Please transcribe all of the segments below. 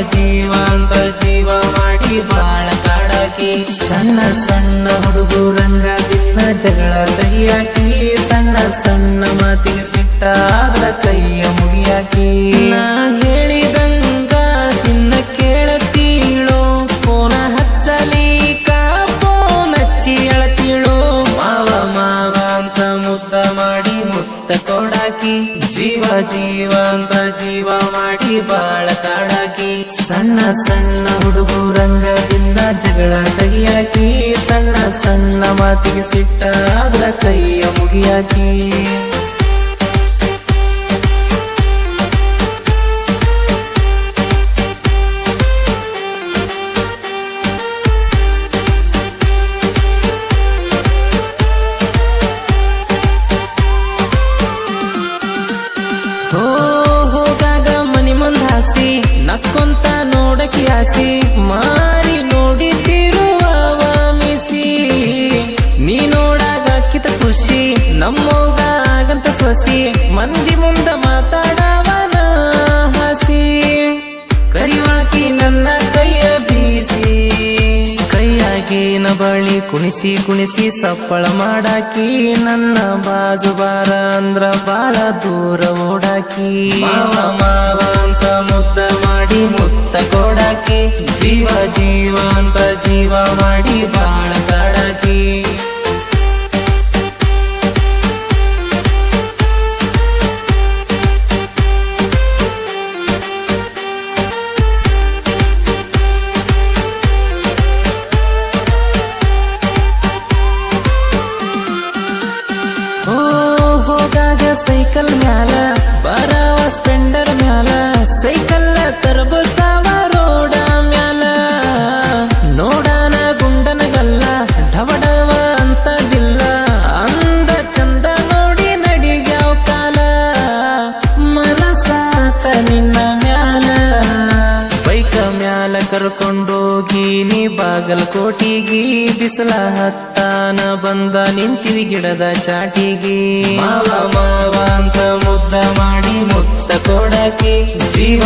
ಜೀವಂತ ಜೀವ ಮಾಡಿ ಬಾಳ ಕಾಡಾಕಿ. ಸಣ್ಣ ಸಣ್ಣ ಹುಡುಗರಂಗ ದಿನ ಜಗಳ ಕೈಯಾಕಿ ಸಣ್ಣ ಸಣ್ಣ ಮಾತಿಗೆ ಸಿಟ್ಟಾದ್ರ ಕೈಯ ಮುಗಿಯಾಕಿ. ನಾ ಹೇಳಿದಂಗ ತಿನ್ನ ಕೇಳತೀಳೋ, ಫೋನ ಹಚ್ಚಲಿ ಫೋನ್ ಹಚ್ಚಿ ಹೇಳ್ತೀಳೋ ಮಾವ ಮಾವ ಅಂತ ಮುದ್ದ ಕೊಡಾಕಿ ಜೀವ ಜೀವ ಅಂತ ಜೀವ ಮಾಡಿ ಬಾಳ ತಾಳಕಿ ಸಣ್ಣ ಸಣ್ಣ ಹುಡುಗರಂಗದಿಂದ ಜಗಳ ತೆಗಿಯಾಕಿ ಸಣ್ಣ ಸಣ್ಣ ಮಾತಿಗೆ ಸಿಟ್ಟಾದ್ರ ಕೈಯ ಮುಗಿಯಾಕಿ. ನಕ್ಕೊಂತ ನೋಡಕಿ ಆಸಿ, ಮಾರಿ ನೋಡಿತಿರುವ ಮಿಸಿ. ನೀ ನೋಡಾಗ ಕಿತ ಖುಷಿ, ನಮ್ಮೋಗ ಆಗಂತ ಸ್ವಸಿ, ಮಂದಿ ಮುಂದ ಮಾತಾಡವನ ಹಸಿ. ಕರಿವಾಕಿ ನನ್ನ ಕೈಯ ಬೀಸಿ. ಕೈಯಾಗಿನ ಬಳಿ ಕುಣಿಸಿ ಕುಣಿಸಿ ಸಪ್ಪಳ ಮಾಡಾಕಿ, ನನ್ನ ಬಾಜು ಬಾರ ಅಂದ್ರ ಬಾಳ ದೂರ ಓಡಾಕಿ. ಮಾವ ಅಂತ ಮುದ್ದ ಮಾಡಿ ಮುತ್ತ ಕೊಡಾಕಿ ಜೀವ ಜೀವ ಅಂತ ಜೀವ ಮಾಡಿ ಬಾಳ ಕಾಡಾಕಿ ಓ ಹೋಗಾಗ ಸೈಕಲ್ ಮ್ಯಾಲ ಕರ್ಕೊಂಡೋಗಿ ನೀ ಬಾಗಲಕೋಟಿಗಿ ಬಿಸಿಲ ಹತ್ತಾನ ಬಂದ ನಿಂತಿವಿ ಗಿಡದ ಚಾಟಿಗಿ. ಮಾವ ಮಾವ ಮುದ್ದ ಮಾಡಿ ಮುತ್ತ ಕೊಡಕಿ ಜೀವ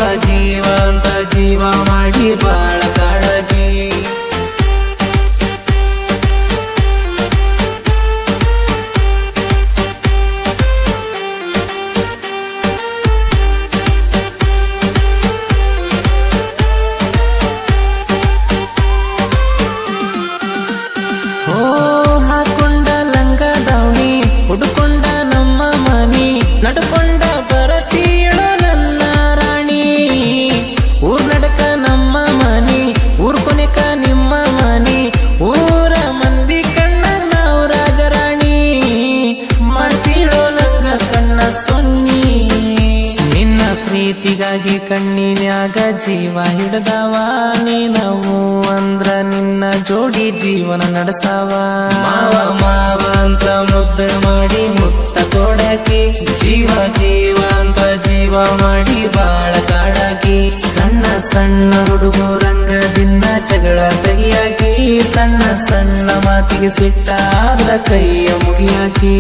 ಪ್ರೀತಿಗಾಗಿ ಕಣ್ಣಿನ್ಯಾಗ ಜೀವ ಹಿಡ್ದವ. ನೀನವು ಅಂದ್ರ ನಿನ್ನ ಜೋಡಿ ಜೀವನ ನಡೆಸವ. ಮಾವ ಮಾವ ಅಂತ ಮುದ್ದ ಮಾಡಿ ಮುತ್ತ ತೋಡಾಕಿ, ಜೀವ ಜೀವ ಅಂತ ಜೀವ ಮಾಡಿ ಬಾಳ ಕಾಡಾಕಿ. ಸಣ್ಣ ಸಣ್ಣ ಹುಡುಗರಂಗದಿಂದ ಜಗಳ ತೆಗಿಯಾಕಿ ಸಣ್ಣ ಸಣ್ಣ ಮಾತಿಗೆ ಸಿಟ್ಟಾದ ಕೈಯ ಮುಗಿಯಾಕಿ.